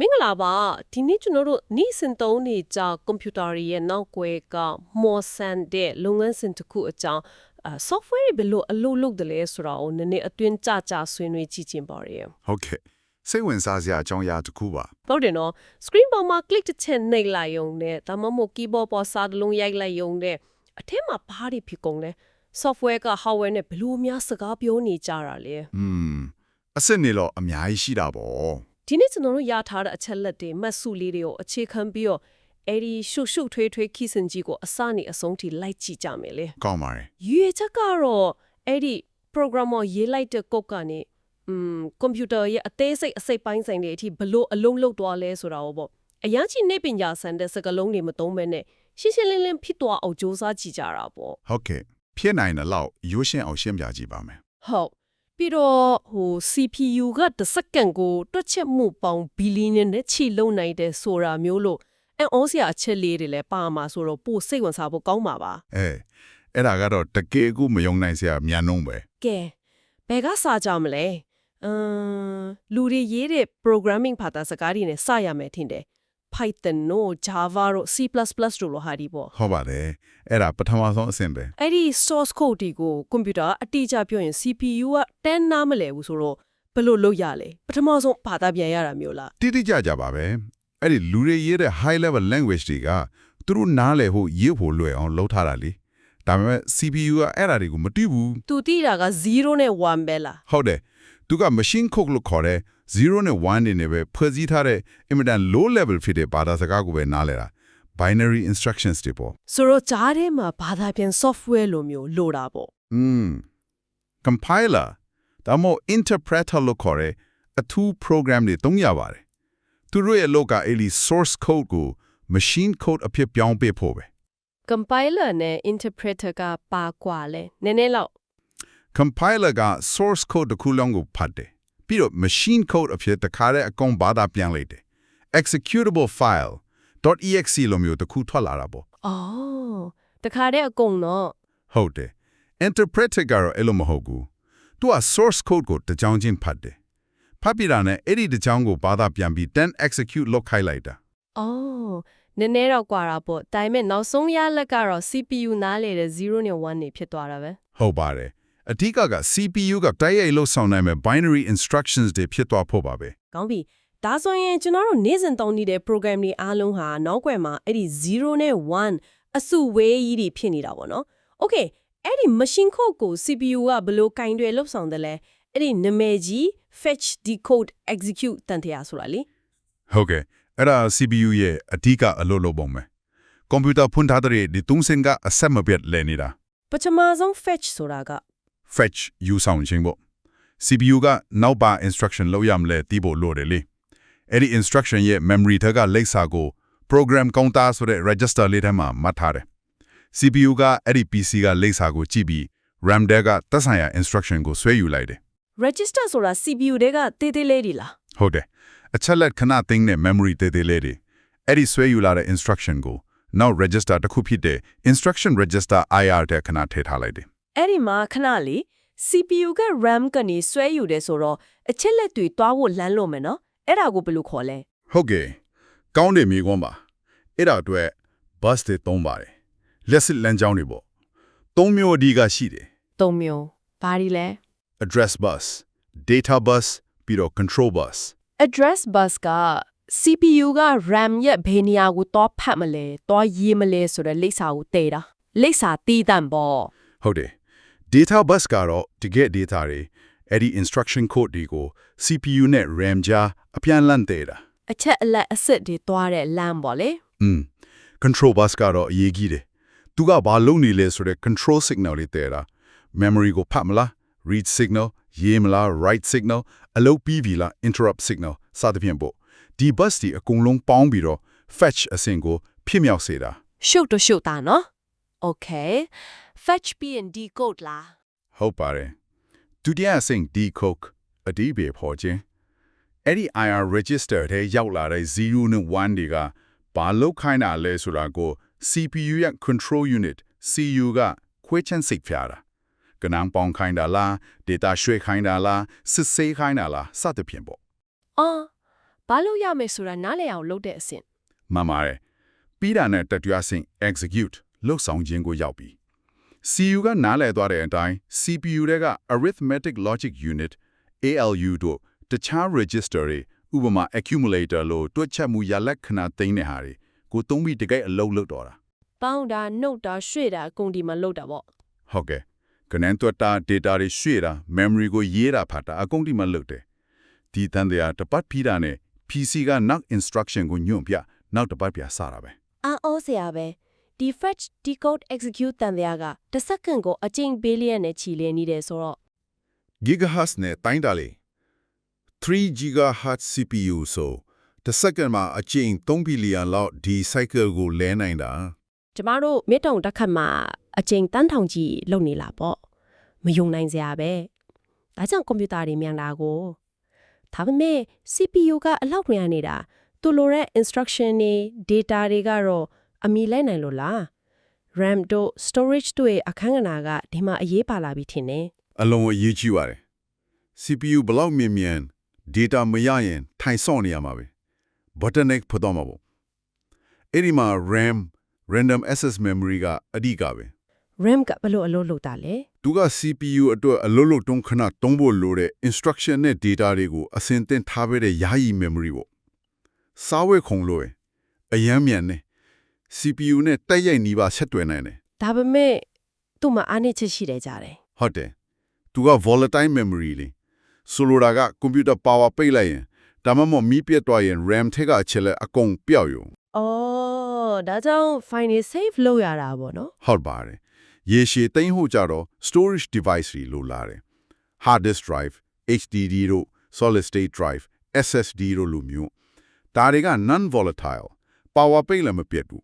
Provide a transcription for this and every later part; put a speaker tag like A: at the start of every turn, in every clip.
A: မင်္ဂလာပါဒီနေ့ကျွန်တော်တို့နေ့စဉ်သုံးနေကြကွန်ပျူတာတွေရဲ့နောက်ွယ်ကမော်ဆန်တဲ့လုပ်ငန်းစဉ်တစ်ခုအကြောင်းအာ software တွေဘယ်လိုအလုပ်လုပ်တယ်လဲဆိုတာကိုနည်းနည်းအတွင်းကြကြဆွေးနွေးကြည့်ချင်ပါရယ်
B: ဟုတ်ကဲ့စိတ်ဝင်စားစရာအကြောင်းအရာတစ်ခုပါ
A: ဟုတ်တယ်နော် screen ပေါ်မှာ click တစ်ချက်နှိပ်လိုက်ရုံနဲ့ဒါမှမဟုတ် keyboard ပေါ်စာတစ်လုံးရိုက်လိုက်ရုံနဲ့အထက်မှာဘာတွေဖြစ်ကုန်လဲ software က hardware နဲ့ဘယ်လိုများစကားပြောနေကြတာလဲ
B: อืมအစ်စ်နေတော့အများကြီးရှိတာပေါ့
A: ဒီနေ့ကျွန်တော်တို့ရထားတဲ့အချက်လက်တွေမှတ်စုလေးတွေကိုအခြေခံပြီးတော့အဲ့ဒီရှုပ်ရှုပ်ထွေးထွေးခီးစင်ကြီးကိုအစနေအဆုံးထိလိုက်ကြည့်ကြမယ်လေ
B: ကောင်းပါတယ်
A: ရွေချက်ကတော့အဲ့ဒီ programmer ရေးလိုက်တဲ့ကုတ်ကနေอืมကွန်ပျူတာရဲ့အသေးစိတ်အစိတ်ပိုင်းဆိုင်တွေအထိဘလို့အလုံးလုံးသွားလဲဆိုတာကိုပေါ့အရာချင်းနေပညာဆန်တဲ့စကားလုံးတွေမသုံးဘဲနဲ့ရှင်းရှင်းလင်းလင်းဖြစ်သွားအောင်စူးစမ်းကြည့်ကြတာပေါ့
B: ဟုတ်ကဲ့ဖြစ်နိုင်တဲ့လောက်ရိုးရှင်းအောင်ရှင်းပြကြည့်ပါမယ်
A: ဟုတ် ပြီးတော့ဟို CPU ကတစ်စက္ကန့်ကိုတွက်ချက်မှုပေါင်းဘီလီယံနဲ့ချီလုံနိုင်တဲ့ဆိုတာမျိုးလို့အန်အောစရာအချက်လေးတွေလည်းပါမှာဆိုတော့ပိုစိတ်ဝင်စားဖို့ကောင်းပါပါ
B: အဲအဲ့ဒါကတော့တကယ်ကိုမယုံနိုင်စရာမြန်နှုံးပဲ
A: ကဲဘယ်ကစာကြမလဲအမ်လူတွေရေးတဲ့ programming ဘာသာစကားတွေနဲ့စရမယ်ထင်တယ် Python တို့ Java တို့ C++ တို့လိုဟာဒီပေါ့
B: ဟုတ်ပါတယ်အဲ့ဒါပထမဆုံးအဆင့်ပဲ
A: အဲ့ဒီ source code တွေကိုကွန်ပျူတာအတိအကျပြောရင် CPU ကတန်းနားမလဲဘူးဆိုတော့ဘယ်လိုလုပ်ရလဲပထမဆုံးဘာသာပြန်ရတာမျိုးလား
B: တိတိကျကျပါပဲအဲ့ဒီလူတွေရေးတဲ့ high level language တွေကသူတို့နားလည်ဖို့ရေးဖို့လွယ်အောင်လုပ်ထားတာလေဒါပေမဲ့ CPU ကအဲ့ဒါတွေကိုမသိဘူး
A: သူတိတာက0နဲ့1ပဲလား
B: ဟုတ်တယ်သူက machine code လို့ခေါ်တဲ့ 0နဲ့1နေနဲ့ပဲဖွဲ့စည်းထားတဲ့အင်မတန် low level ဖြစ်တဲ့ဘာသာစကားကိုပဲနားလည်တာ binary instructions တွေပေါ့
A: ဆိုတော့ကြားထဲမှာဘာသာပြန် software လိုမျိုးလိုတာပေါ့
B: อืม compiler ဒါမှမဟုတ် interpreter လို့ခေါ်တဲ့အထူး program တွေသုံးရပါတယ်သူတို့ရဲ့လောကအဲ့ဒီ source code ကို machine code အဖြစ်ပြောင်းပေးဖို့ပဲ
A: compiler နဲ့ interpreter ကပါကွာလဲနည်းနည်းလောက်
B: compiler က source code တစ်ခုလုံးကိုဖတ်တယ် ပြီးတော့ machine code အဖြစ်တခါတည်းအကုန်ဘာသာပြန်လိုက်တယ် executable file .exe လိုမျိုးတစ်ခုထွက်လာတာပေါ့
A: အော်တခါတည်းအကုန်တော့
B: ဟုတ်တယ် interpreter ကတော့အဲ့လိုမဟုတ်ဘူးသူက source code ကိုတစ်ကြောင်းချင်းဖတ်တယ်ဖတ်ပြီးတာနဲ့အဲ့ဒီတစ်ကြောင်းကိုဘာသာပြန်ပြီး then execute လုပ်ခိုင်းလိုက်တာ
A: အော်နည်းနည်းတော့ကွာတာပေါ့ဒါပေမဲ့နောက်ဆုံးရလက်ကတော့ CPU နားလေတဲ့0နဲ့1နေဖြစ်သွားတာပဲ
B: ဟုတ်ပါတယ် အဓိကက CPU ကတိုက်ရိုက်လို့ဆောင်နိုင်မဲ့ binary instructions တွေဖြစ်သွားဖို့ပါပဲ
A: ကောင်းပြီဒါဆိုရင်ကျွန်တော်တို့နေ့စဉ်သုံးနေတဲ့ program တွေအားလုံးဟာနောက်ွယ်မှာအဲ့ဒီ0နဲ့1အစုဝေးကြီးတွေဖြစ်နေတာပေါ့နော် Okay အဲ့ဒီ machine code ကို CPU ကဘယ်လိုကင်တွေလှုပ်ဆောင်တယ်လဲအဲ့ဒီနာမည်ကြီး fetch decode execute တန်တရားဆိုတာလေ
B: ဟုတ်ကဲ့အဲ့ဒါ CPU ရဲ့အဓိကအလုပ်လုပ်ပုံပဲကွန်ပျူတာဖွင့်ထားတဲ့ဒီသုံးစင်ကအဆက်မပြတ်လဲနေတာ
A: ပထမဆုံး fetch ဆိုတာက
B: fetch ယူဆောင်ခြင်းပေါ့ CPU ကနောက်ပါ instruction လောက်ရမလဲတီးဖို့လိုတယ်လေအဲ့ဒီ instruction ရဲ့ memory ထက်ကလိပ်စာကို program counter ဆိုတဲ့ register လေးထဲမှာမှတ်ထားတယ် CPU ကအဲ့ဒီ PC ကလိပ်စာကိုကြည့်ပြီး RAM တဲကသက်ဆိုင်ရာ instruction ကိုဆွဲယူလိုက်တယ်
A: register ဆိုတာ CPU တွေကတေးသေးလေးဒီလား
B: ဟုတ်တယ်အချက်လက်ခဏသိမ်းတဲ့ memory တေးသေးလေးတွေအဲ့ဒီဆွဲယူလာတဲ့ instruction ကိုနောက် register တစ်ခုဖြစ်တဲ့ instruction register IR တဲ့ခဏထည့်ထားလိုက်တယ်
A: အဲ့ဒီမှာခဏလေး CPU က RAM ကနေဆွဲယူတယ်ဆိုတော့အချက်လက်တွေတွားဖို့လမ်းလို့မယ်နော်အဲ့ဒါကိုဘယ်လိုခေါ်လဲ
B: ဟုတ်ကဲ့ကောင်းတယ်မိကွန်းပါအဲ့ဒါအတွက် bus တွေသုံးပါတယ်လက်စစ်လမ်းကြောင်းတွေပေါ့သုံးမျိုးအဒီကရှိတယ်
A: သုံးမျိုးဘာဒီလဲ
B: address bus data bus ပြီးတော့ control bus
A: address bus က CPU က RAM ရဲ့ဘယ်နေရာကိုတွားဖတ်မလဲတွားရေးမလဲဆိုတဲ့လိပ်စာကိုတည်တာလိပ်စာတီးတန့်ပေါ့
B: ဟုတ်တယ် data bus ကတော့တကယ် data တွေအဲ့ဒီ instruction code တွေကို CPU နဲ့ RAM ကြားအပြန်လန့်တဲ့တာ
A: အချက်အလက်အစစ်တွေတွားတဲ့လမ်းပေါ့လေ
B: อืม control bus ကတော့အရေးကြီးတယ်သူကဘာလုပ်နေလဲဆိုတဲ့ control signal လေးတဲ့တာ memory ကိုဖတ်မလား read signal ရေးမလား write signal အလုပ်ပြီးပြီလား interrupt signal စသဖြင့်ပေါ့ဒီ bus ဒီအကုန်လုံးပေါင်းပြီးတော့ fetch အဆင့်ကို ဖြစ်မြောက်စေတာ
A: ရှုပ်တော့ရှုပ်တာနော် okay fetch ပြီးရင် decode လား
B: ဟုတ်ပါတယ်ဒုတိယအဆင့် decode အဒီဘေဖော်ခြင်းအဲ့ဒီ IR register ထဲရောက်လာတဲ့0နဲ့1တွေကဘာလောက်ခိုင်းတာလဲဆိုတာကို CPU ရဲ့ control unit CU ကခွဲချမ်းစိတ်ဖြာတာကနန်းပေါင်းခိုင်းတာလား data ရွှေ့ခိုင်းတာလားစစ်ဆေးခိုင်းတာလားစသဖြင့်ပေါ့
A: အော်
C: ဘာလို့ရမယ်ဆိုတာနားလည်အောင်လုပ်တဲ့အဆင့်
B: မှန်ပါတယ်ပြီးတာနဲ့တက်တွားဆင့် execute လောက်ဆောင်ခြင်းကိုရောက်ပြီ CU ကနားလည်သွားတဲ့အတိုင်း CPU တွေက arithmetic logic unit ALU တို့တခြား register တွေဥပမာ accumulator လို့တွက်ချက်မှုရလက်ခဏသိမ်းတဲ့ဟာတွေကိုသုံးပြီးတကယ်အလုပ်လုပ်တော့တာ
C: ပေါင်းတာနှုတ်တာရွှေ့တာအကုန်ဒီမှာလုပ်တာပေါ့
B: ဟုတ်ကဲ့ကနန်တွက်တာ data တွေရွှေ့တာ memory ကိုရေးတာဖတ်တာအကုန်ဒီမှာလုပ်တယ်ဒီတန်တရားတပတ်ပြီးတာနဲ့ PC ကနောက် instruction ကိုညွှန်ပြနောက်တစ်ပတ်ပြစတာပဲ
C: အာအောစရာပဲ ဒီ fetch decode execute တန်တရားကတစ်စက္ကန့်ကိုအကျင့်ပေးလျက်နဲ့ချီလည်နေတယ်ဆိုတော့
B: gigahertz နဲ့တိုင်းတာလေ3 gigahertz CPU ဆိုတစ်စက္ကန့်မှာအချိန်3ဘီလီယံလောက်ဒီ cycle ကိုလဲနိုင်တာ
C: ကျမတို့မြစ်တုံတစ်ခတ်မှာအကျင့်တန်းထောင်ကြီးလုပ်နေလာပေါ့မယုံနိုင်စရာပဲဒါကြောင့်ကွန်ပျူတာတွေမြန်တာကိုဒါပေမဲ့ CPU ကအလောက်မြန်နေတာသူလိုတဲ့ instruction တွေ data တွေကတော့ အမီလိုက်နိုင်လို့လား RAM တို့ storage တို့ရဲ့အခန်းကဏ္ဍကဒီမှာအရေးပါလာပြီထင်တယ်
B: အလုံးအရေးကြီးပါတယ် CPU ဘလောက်မြင်မြန် data မရရင် ထိုင်ဆော့နေရမှာပဲ bottleneck ဖြစ်တော့မှာပေါ့အဲ့ဒီမှာ RAM random access memory ကအဓိကပဲ
C: RAM ကဘယ်လိုအလုပ်လုပ်တာလဲ
B: သူက CPU အတွက်အလုံးလုံးတုံးခဏတုံးဖို့လိုတဲ့ instruction နဲ့ data တွေကိုအစင်တင်ထားပေးတဲ့ယာယီ memory ပေါ့စာဝဲခုံလို့ရအယမ်းမြန်နေ CPU နဲ့တိုက်ရိုက်နီးပါဆက်တွယ်နိုင်တယ်
C: ဒါပေမဲ့သူ့မှာအားနည်းချက်ရှိတယ်ကြတယ်
B: ဟုတ်တယ်သူက volatile memory လေဆိုလိုတာက computer power ပိတ်လိုက်ရင်ဒါမှမဟုတ်မီးပြတ်သွားရင် RAM ထဲကအချက်လက်အကုန်ပျောက်ရုံ
C: အော်ဒါကြောင့် file တွေ save လုပ်ရတာပေါ့နော်
B: ဟုတ်ပါတယ်ရေရှည်သိမ်းဖို့ကြတော့ storage device တွေလိုလာတယ် hard disk drive HDD တို့ solid state drive SSD တို့လိုမျိုးဒါတွေက non volatile power ပိတ်လည်းမပြတ်ဘူး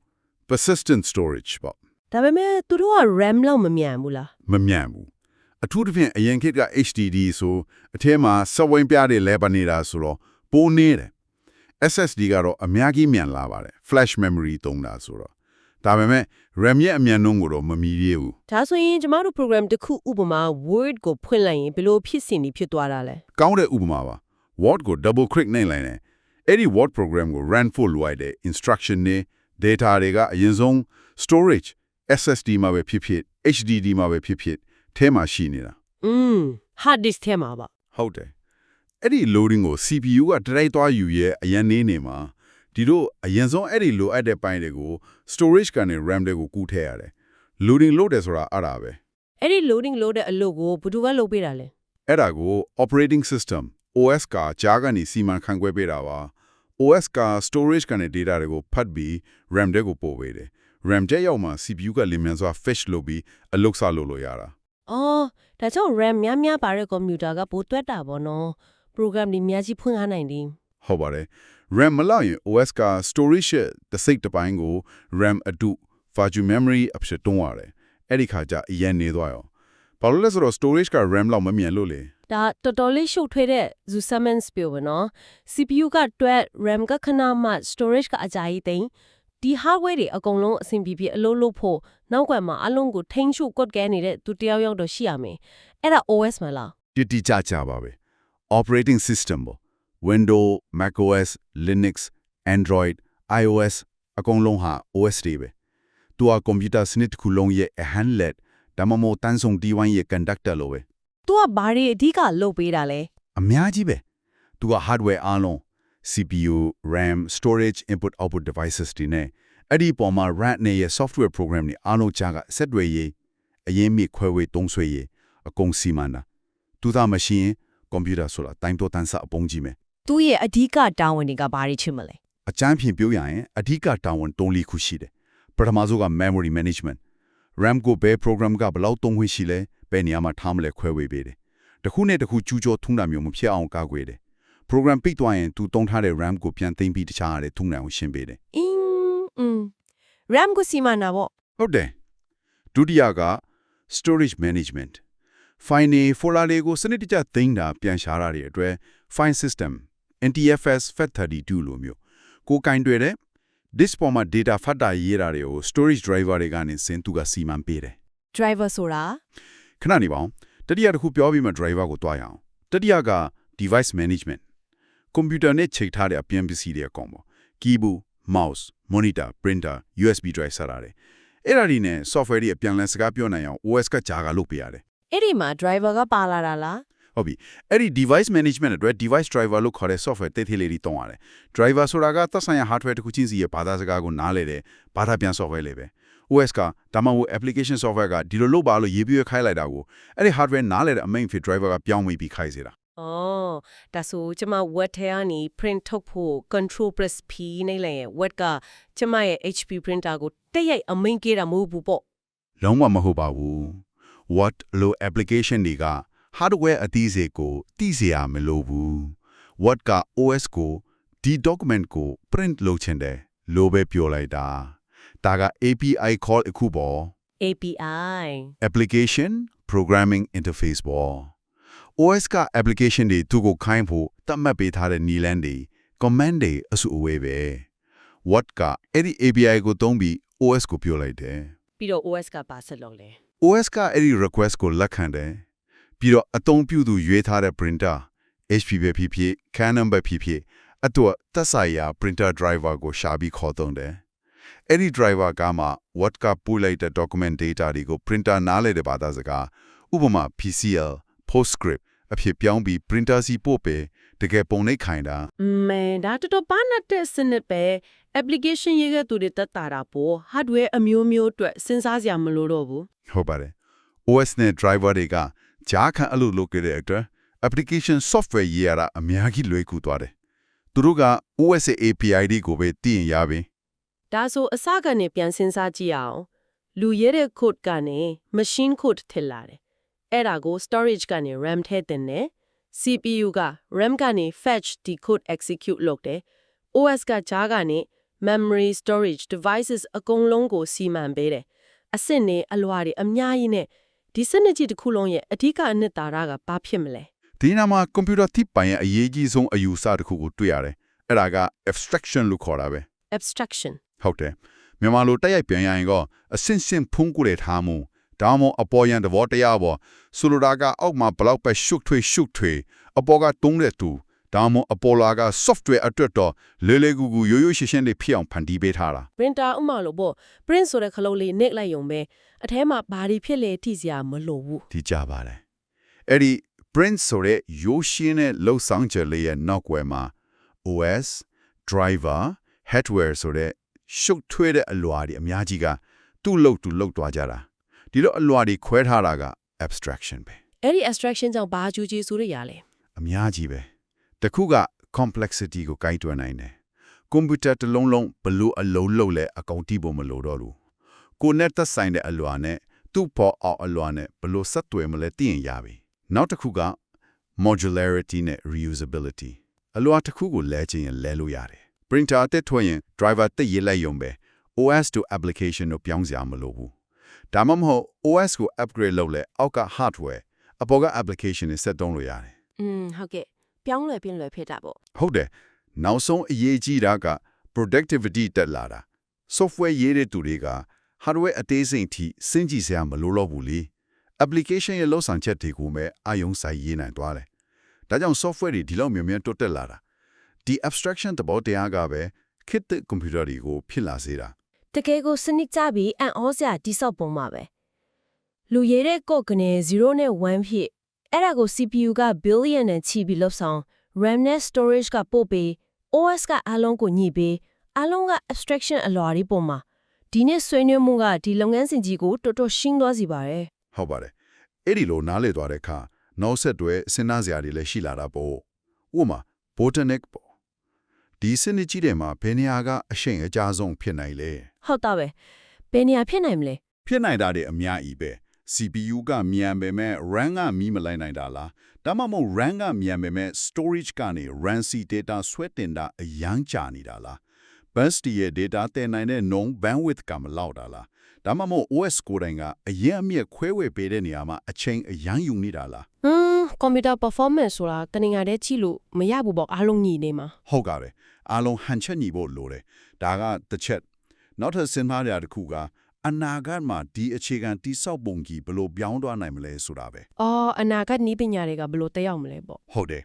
B: persistent storage ပေါ့
C: ဒါပေမဲ့သူတို့က RAM လောက်မမြန်ဘူးလား
B: မမြန်ဘူးအထူးသဖြင့်အရင်ခေတ်က HDD ဆိုအထဲမှာစက်ဝိုင်းပြားတွေလဲပါနေတာဆိုတော့ပိုနေတယ် SSD ကတော့အများကြီးမြန်လာပါတယ် flash memory သုံးတာဆိုတော့ဒါပေမဲ့ RAM ရဲ့အမြန်နှုန်းကိုတော့မမီရဘူး
A: ဒါဆိုရင်ကျမတို့ program တစ်ခုဥပမာ word ကိုဖွင့်လိုက်ရင်ဘယ်လိုဖြစ်စဉ်တွေဖြစ်သွားတာလဲ
B: ကောင်းတဲ့ဥပမာပါ Word ကို double click နိုင်လိုက်တယ်အဲ့ဒီ Word program ကို run ဖို့လိုရတဲ့ instruction တွေ data တွေကအရင်ဆုံး storage SSD မှာပဲဖြစ်ဖြစ် HDD မှာပဲဖြစ်ဖြစ်ထဲမှာရှိနေတာ
A: อืม hard disk ထဲမှာပါ
B: ဟုတ်တယ်အဲ့ဒီ loading ကို CPU ကတရိုက်သွားယူရဲ့အရင်နေနေမှာဒီတို့အရင်ဆုံးအဲ့ဒီလိုအပ်တဲ့ပိုင်းတွေကို storage ကနေ RAM တွေကိုကူးထည့်ရတယ် loading လုပ်တယ်ဆိုတာအဲ့ဒါပဲ
A: အဲ့ဒီ loading လုပ်တဲ့အလုပ်ကိုဘယ်သူကလုပ်ပေးတာလဲ
B: အဲ့ဒါကို operating system OS ကကြားကနေစီမံခန့်ခွဲပေးတာပါ OS က storage ကနေ data တွေကိုဖတ်ပြီး RAM တွေကိုပို့ပေးတယ် RAM ကျရောက်မှာ CPU ကလင်မြန်စွာ fetch လုပ်ပြီးအလုပ်စလုပ်လို့ရတာ
A: အော်ဒါကြောင့် RAM များများပါတဲ့ computer ကပိုတွက်တာပေါ့နော် program တွေများကြီးဖွင့်ထားနိုင်တယ်
B: ဟုတ်ပါတယ် RAM မလောက်ရင် OS က storage ရဲ့တစ်စိတ်တစ်ပိုင်းကို RAM အတု virtual memory အဖြစ်တွန်းရတယ်အဲ့ဒီခါကျအရင်နေသွားရောဘာလို့လဲဆိုတော့ storage က RAM လောက်မမြန်လို့လေ
A: ဒါတော်တော်လေးရှုပ်ထွေးတဲ့ Zusammen Spiel ပဲနော် CPU ကတွက် RAM ကခဏမှ storage ကအကြာကြီးသိမ်းဒီ hardware တွေအကုန်လုံးအဆင်ပြေပြေအလုပ်လုပ်ဖို့နောက်ကွယ်မှာအလုံးကိုထိန်းချုပ်ကွက်ကဲနေတဲ့သူတယောက်ယောက်တော့ရှိရမယ်အဲ့ဒါ OS မလား
B: တိတိကျကျပါပဲ operating system ပေါ့ Windows macOS Linux Android iOS အကုန်လုံးဟာ OS တွေပဲသူကကွန်ပျူတာစနစ်တစ်ခုလုံးရဲ့အဟန်လက်ဒါမှမဟုတ်တန်းဆောင်တီဝိုင်းရဲ့ conductor လို့ပဲ
A: သူကဘာတွေအဓိကလုပ်ပေးတာလဲ
B: အများကြီးပဲသူက hardware အားလုံး CPU RAM storage input output devices တွေနဲ့အဲ့ဒီပေါ်မှာ RAM နဲ့ရဲ့ software program တွေအားလုံးကြားကဆက်တွေရေးအရင်မိခွဲဝေသုံးဆွဲရေးအကုန်စီမံတာသူသားမရှိရင်ကွန်ပျူတာဆိုတာတိုင်းတော့တန်းစအပုံးကြီးမယ်
A: သူ့ရဲ့အဓိကတာဝန်တွေကဘာတွေချင်မလဲ
B: အကျန်းဖြင့်ပြောရရင်အဓိကတာဝန်၃လခုရှိတယ်ပထမဆုံးက memory management RAM ကိုဘယ် program ကဘယ်လောက်သုံးခွင့်ရှိလဲ ဘယ်နေရာမှာထားမလဲခွဲဝေပေးတယ်တစ်ခုနဲ့တစ်ခုကျူးကျော်ထုံးတာမျိုးမဖြစ်အောင်ကာကွယ်တယ် program ပိတ်သွားရင်သူသုံးထားတဲ့ RAM ကိုပြန်သိမ်းပြီးတခြားရတယ်ထုံးတယ်အောင်ရှင်းပေးတယ်
A: အင်းอืม RAM ကိုစီမံတာပေါ့
B: ဟုတ်တယ်ဒုတိယက storage management file တွေ folder တွေကိုစနစ်တကျသိမ်းတာပြန်ရှာတာတွေအတွက် file system NTFS FAT32 လိုမျိုးကိုကင်တွေ့တဲ့ disk ပေါ်မှာ data ဖတ်တာရေးတာတွေကို storage driver တွေကနေစင်သူကစီမံပေးတယ်
A: driver ဆိုတာ
B: ခဏနေပါအောင်တတိယတစ်ခုပြောပြီးမှ driver ကိုတွားရအောင်တတိယက device management ကွန်ပျူတာနဲ့ချိန်ထားတဲ့အပြင်ပစ္စည်းတွေအကောင်ပေါ့ keyboard mouse monitor printer USB drive စတာတွေအဲ့ဒါဒီနဲ့ software တွေအပြန်လည်စကားပြောနိုင်အောင် OS ကဂျာကလုပ်ပေးရတယ်
A: အဲ့ဒီမှာ driver ကပါလာတာလား
B: ဟုတ်ပြီအဲ့ဒီ device management အတွက် device driver လို့ခေါ်တဲ့ software တိတ်သေးလေးတွေတုံးရတယ် driver ဆိုတာကသက်ဆိုင်ရာ hardware တစ်ခုချင်းစီရဲ့ဘာသာစကားကိုနားလည်တယ်ဘာသာပြန် software လေးပဲ OS ကဒါမှမဟုတ် application software ကဒီလိုလုပ်ပါလို့ရေးပြီးခိုင်းလိုက်တာကိုအဲ့ဒီ hardware နားလည်တဲ့အ main fit driver ကပြောင်းမိပြီးခိုင်းစေတာ။
A: အော်ဒါဆိုကျမ word ထဲကနေ print ထုတ်ဖို့ control press P နဲ့လည်း word ကကျမရဲ့ HP printer ကိုတက်ရိုက်အမိန်ကေးတာမဟုတ်ဘူးပေါ့
B: လုံးဝမဟုတ်ပါဘူး what လို့ application တွေက hardware အသီးစေကိုသိစေရမလို့ဘူး what က OS ကိုဒီ document ကို print လုပ်ချင်တယ်လို့ပဲပြောလိုက်တာ ဒါက API call အခုပေါ့။
A: API
B: application programming interface ပေါ့ OS က application တွေသူ့ကိုခိုင်းဖို့သတ်မှတ်ပေးထားတဲ့နည်းလမ်းတွေ command တွေအစုအဝေးပဲ what ကအဲ့ဒီ API ကိုသုံးပြီး OS ကိုပြောလိုက်တယ်
A: ပြီးတော့ OS ကပါဆက်လုပ်လဲ
B: OS ကအဲ့ဒီ request ကိုလက်ခံတယ်ပြီးတော့အသုံးပြုသူရွေးထားတဲ့ printer HP ပဲဖြစ်ဖြစ် Canon ပဲဖြစ်ဖြစ်အတွက်သက်ဆိုင်ရာ printer driver ကိုရှာပြီးခေါ်သုံးတယ် အဲ့ဒီ driver ကမှ what ကပို့လိုက်တဲ့ document data တွေကို printer နားလည်တဲ့ဘာသာစကားဥပမာ PCL PostScript အဖြစ်ပြောင်းပြီး printer စီပို့ပေးတကယ်ပုံနှိပ်ခိုင်းတာ။
A: မဲဒါတော်တော်ပါနတဲ့စနစ်ပဲ application ရေးခဲ့သူတွေတက်တာတာပေါ့ hardware အမျိုးမျိုးအတွက်စဉ်းစားစရာမလိုတော့ဘူး
B: ဟုတ်ပါတယ် OS နဲ့ driver တွေကကြားခံအလုပ်လုပ်ခဲ့တဲ့အတွက် application software ရေးရတာအများကြီးလွယ်ကူသွားတယ်သူတို့က OS ရဲ့ API တွေကိုပဲသိရင်ရပြီ။
A: ဒါဆိုအစကနေပြန်စဉ်းစားကြည့်အောင်လူရေးတဲ့ code ကနေ machine code ထည့်လာတယ်။အဲ့ဒါကို storage ကနေ RAM ထဲတင်တယ် CPU က RAM ကနေ fetch ဒီ code execute လုပ်တယ် OS ကကြားကနေ memory storage devices အကုန်လုံးကိုစီမံပေးတယ်အစစ်နေအလွာတွေအများကြီးနဲ့ဒီစနစ်ကြီးတစ်ခုလုံးရဲ့အဓိကအနှစ်သာရကဘာဖြစ်မလဲ
B: ဒီနာမှာ computer သိပ္ပံရဲ့အရေးကြီးဆုံးအယူအဆတစ်ခုကိုတွေ့ရတယ်အဲ့ဒါက abstraction လို့ခေါ်တာပဲ
A: abstraction
B: ဟုတ်တယ်မြန်မာလိုတိုက်ရိုက်ပြန်ရရင်ကအစင်စင်ဖုံးကိုလေထားမှုဒါမှမဟုတ်အပေါ်ရန်သဘောတရားပေါ်ဆိုလိုတာကအောက်မှာဘလောက်ပဲရှုပ်ထွေးရှုပ်ထွေးအပေါ်ကတုံးတဲ့သူဒါမှမဟုတ်အပေါ်လာက software အတွက်တော့လေလေကူကူရိုးရိုးရှင်းရှင်းလေးဖြစ်အောင်ဖန်တီးပေးထားတာ
A: printer ဥမာလို့ပေါ့ print ဆိုတဲ့ခလုံးလေးနှိပ်လိုက်ရုံပဲအထဲမှာဘာတွေဖြစ်လဲထိစရာမလိုဘူး
B: ဒီကြပါတယ်အဲ့ဒီ print ဆိုတဲ့ရိုးရှင်းတဲ့လှုပ်ဆောင်ချက်လေးရဲ့နောက်ွယ်မှာ OS driver hardware ဆိုတဲ့ ရှုပ်ထွေးတဲ့အလွာတွေအများကြီးကသူ့လို့သူ့လောက်သွားကြတာဒီလိုအလွာတွေခွဲထားတာက abstraction ပဲ
A: အဲ့ဒီ abstraction ကြောင့်ဘာကြူကြီးဆိုရရလဲ
B: အများကြီးပဲတခုက complexity ကိုကိုက်တွယ်နိုင်တယ်ကွန်ပျူတာတစ်လုံးလုံးဘလို့အလုံးလုံးလဲအကောင့်တီးဖို့မလိုတော့ဘူးကိုနဲ့သက်ဆိုင်တဲ့အလွာနဲ့သူ့ပေါ်အောင်အလွာနဲ့ဘလို့ဆက်သွယ်မလဲသိရင်ရပြီနောက်တစ်ခုက modularity နဲ့ reusability အလွာတစ်ခုကိုလဲချင်ရင်လဲလို့ရတယ် printer တက်ထွက်ရင် driver တက်ရေးလိုက်ရုံပဲ OS to application ကိုပြောင်းစရာမလိုဘူးဒါမှမဟုတ် OS ကို upgrade လုပ်လဲအောက်က hardware အပေါ်က application တွေဆက်တုံးလို့ရတယ်
A: อืมဟုတ်ကဲ့ပြောင်းလဲပြင်းလဲဖြစ်တာပေါ့
B: ဟုတ်တယ်နောက်ဆုံးအရေးကြီးတာက productivity တက်လာတာ software ရေးတဲ့သူတွေက hardware အသေးစိတ်ထိစဉ်းကြည့်စရာမလိုတော့ဘူးလေ application ရဲ့လောက်ဆောင်ချက်တွေကိုပဲအာယုံဆိုင်ရေးနိုင်သွားတယ်ဒါကြောင့် software တွေဒီလောက်မြန်မြန်တိုးတက်လာတာ ဒီ abstraction သဘောတရားကပဲခေတ်သစ် computer တွေကိုဖြစ်လာစေတာ
C: တကယ်ကိုစနစ်ကြပြီးအံ့ဩစရာတိဆောက်ပုံမှာပဲလူရတဲ့ကော့ကနေ0နဲ့1ဖြစ်အဲ့ဒါကို CPU က billion နဲ့ချီပြီးလောက်ဆောင် RAM နဲ့ storage ကပို့ပြီး OS ကအလုံးကိုညှိပြီးအလုံးက abstraction အလွာတွေပုံမှာဒီနေ့ဆွေးနွေးမှုကဒီလုပ်ငန်းစဉ်ကြီးကိုတော်တော်ရှင်းသွားစီပါတယ်
B: ဟုတ်ပါတယ်အဲ့ဒီလိုနားလေသွားတဲ့အခါနောက်ဆက်တွဲစဉ်းစားစရာတွေလည်းရှိလာတာပေါ့ဥပမာ bottleneck ပေါ့ ဒီစနစ်ကြီးတွေမှာဘယ်နေရာကအရှိန်အကြဆုံးဖြစ်နိုင်လဲ
C: ဟုတ်တာပဲဘယ်နေရာဖြစ်နိုင်မလဲ
B: ဖြစ်နိုင်တာတွေအများကြီးပဲ CPU ကမြန်ပေမဲ့ RAM ကမီးမလိုက်နိုင်တာလားဒါမှမဟုတ် RAM ကမြန်ပေမဲ့ storage ကနေ RAM C data ဆွဲတင်တာအရန်ကြာနေတာလား bus တရဲ့ data တင်နိုင်တဲ့ non bandwidth ကမလောက်တာလားဒါမှမဟုတ် OS ကိုယ်တိုင်ကအရင်အမြင့်ခွဲဝေပေးတဲ့နေရာမှာအချိန်အရန်ယူနေတာလား
C: ဟွန်းကွန်ပျူတာ performance ဆိုတာတနင်္ဂနွေတည်းချိလို့မရဘူးပေါ့အားလုံးညီနေမှာ
B: ဟုတ်ကဲ့ အားလုံးဟန်ချက်ညီဖို့လိုတယ်ဒါကတစ်ချက်နောက်ထပ်စဉ်းစားရတဲ့တစ်ခုကအနာဂတ်မှာဒီအခြေခံတိဆောက်ပုံကြီးဘယ်လိုပြောင်းသွားနိုင်မလဲဆိုတာပဲ
C: အော်အနာဂတ်နီးပညာတွေကဘယ်လိုတက်ရောက်မလဲပေါ့
B: ဟုတ်တယ်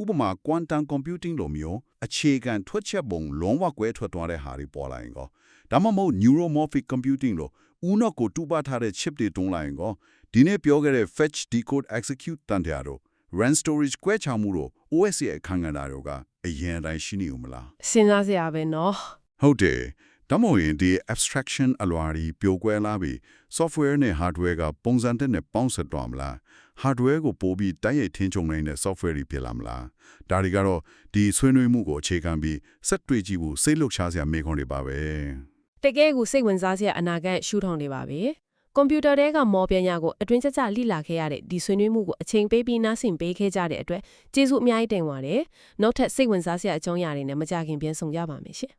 B: ဥဥပမာ quantum computing လိုမျိုးအခြေခံထွက်ချက်ပုံလုံးဝကွဲထွက်သွားတဲ့ဟာတွေပေါ်လာရင်ကောဒါမှမဟုတ် neuromorphic computing လို့ဦးနှောက်ကိုတူပါထားတဲ့ chip တွေတွန်းလိုက်ရင်ကောဒီနေ့ပြောခဲ့တဲ့ fetch decode execute တန်တရားတို့ RAM storage ကွဲချမှုတို့ OS ရဲ့အခန်းကဏ္ဍတို့က အရင်အတိုင်းရှိနေဦးမလား
A: စဉ်းစားစရာပဲနော်
B: ဟုတ်တယ်ဒါမှမဟုတ်ရင်ဒီ abstraction အလွာတွေပျော်ကွဲလာပြီး software နဲ့ hardware ကပုံစံတက်နဲ့ပေါင်းစပ်သွားမလား hardware ကိုပို့ပြီးတိုက်ရိုက်ထင်းချုံနိုင်တဲ့ software တွေဖြစ်လာမလားဒါတွေကတော့ဒီဆွေးနွေးမှုကိုအခြေခံပြီးဆက်တွေ့ကြည့်ဖို့စိတ်လှုပ်ရှားစရာမေးခွန်းတွေပါပဲ
A: တကယ်ကိုစိတ်ဝင်စားစရာအနာဂတ်ရှုထောင့်တွေပါပဲ ကွန်ပျူတာတွေကမော်ပညာကိုအတွင်းကျကျလိလာခဲ့ရတဲ့ဒီဆွေးနွေးမှုကိုအချိန်ပေးပြီးနားဆင်ပေးခဲ့ကြတဲ့အတွက်ကျေးဇူးအများကြီးတင်ပါတယ်နောက်ထပ်စိတ်ဝင်စားစရာအကြောင်းအရာတွေနဲ့မကြခင်ပြန်ဆောင်ကြပါမယ်ရှင်